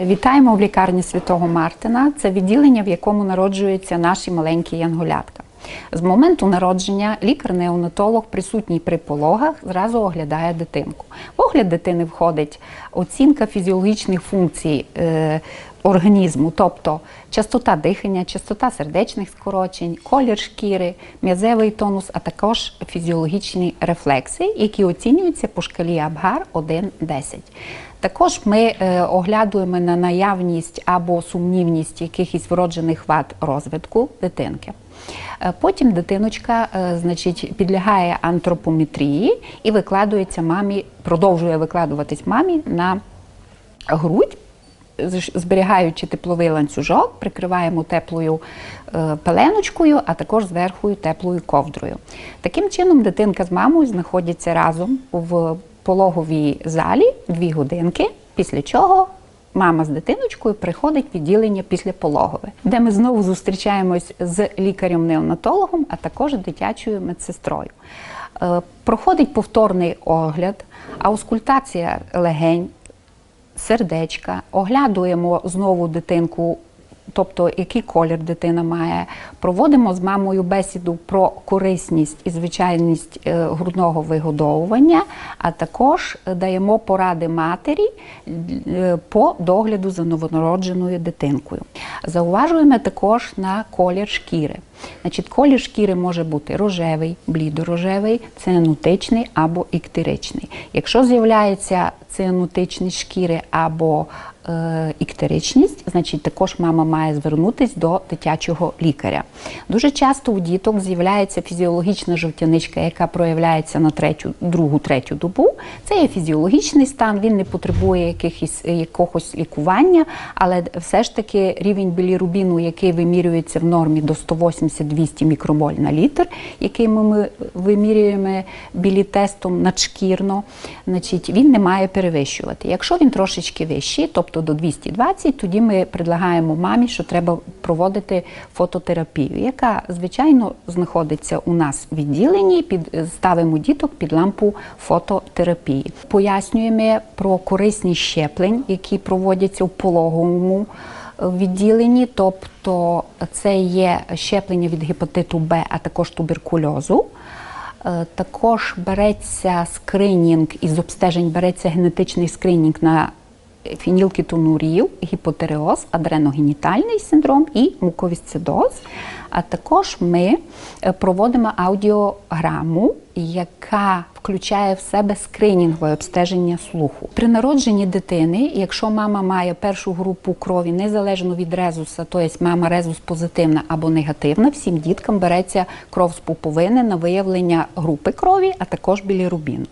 Вітаємо в лікарні Святого Мартина. Це відділення, в якому народжуються наші маленькі янголятка. З моменту народження лікар-неонатолог, присутній при пологах, зразу оглядає дитинку. В огляд дитини входить оцінка фізіологічних функцій е, організму, тобто частота дихання, частота сердечних скорочень, колір шкіри, м'язевий тонус, а також фізіологічні рефлекси, які оцінюються по шкалі Абгар 1-10. Також ми е, оглядуємо на наявність або сумнівність якихось вроджених вад розвитку дитинки. Е, Потім дитиночка е, значить, підлягає антропометрії і викладується мамі, продовжує викладуватись мамі на грудь, зберігаючи тепловий ланцюжок, прикриваємо теплою е, пеленочкою, а також зверху теплою ковдрою. Таким чином, дитинка з мамою знаходяться разом в пологовій залі дві годинки, після чого. Мама з дитиночкою приходить в відділення післяпологове, де ми знову зустрічаємось з лікарем-неонатологом, а також дитячою медсестрою. Е, Проходить повторний огляд, аускультація легень, сердечка, оглядуємо знову дитинку, тобто який колір дитина має. Проводимо з мамою бесіду про корисність і звичайність е, грудного вигодовування, а також е, даємо поради матері е, по догляду за новонародженою дитинкою. Зауважуємо також на колір шкіри. Значить, колір шкіри може бути рожевий, блідорожевий, цианутичний або іктеричний. Якщо з'являється цианутичність шкіри або е, іктеричність, значить також мама має звернутися до дитячого лікаря. Дуже часто у діток з'являється фізіологічна жовтяничка, яка проявляється на третю, другу, третю добу. Це є фізіологічний стан, він не потребує якихось, якогось лікування, але все ж таки рівень білірубіну, який вимірюється в нормі до 180-200 мікромоль на літр, який ми, вимірюємо білітестом надшкірно, значить, він не має перевищувати. Якщо він трошечки вищий, тобто до 220, тоді ми предлагаємо мамі, що треба проводити фототерапію, яка, звичайно, знаходиться у нас в відділенні, під, ставимо діток під лампу фототерапії. Пояснюємо про корисність щеплень, які проводяться у пологовому відділенні, тобто це є щеплення від гепатиту Б, а також туберкульозу. Е, Також береться скринінг із обстежень, береться генетичний скринінг на фінілкетонурію, гіпотереоз, адреногенітальний синдром і муковісцидоз. А також ми е, проводимо аудіограму, яка включає в себе скринінгове обстеження слуху. При народженні дитини, якщо мама має першу групу крові незалежно від резуса, тобто мама резус позитивна або негативна, всім діткам береться кров з пуповини на виявлення групи крові, а також білірубіну.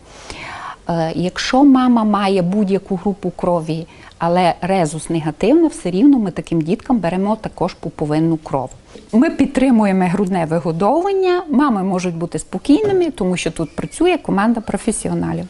Е, Якщо мама має будь-яку групу крові, але резус негативна, все рівно ми таким діткам беремо також пуповинну кров. Ми підтримуємо грудне вигодовування, мами можуть бути спокійними, тому що тут працює команда професіоналів.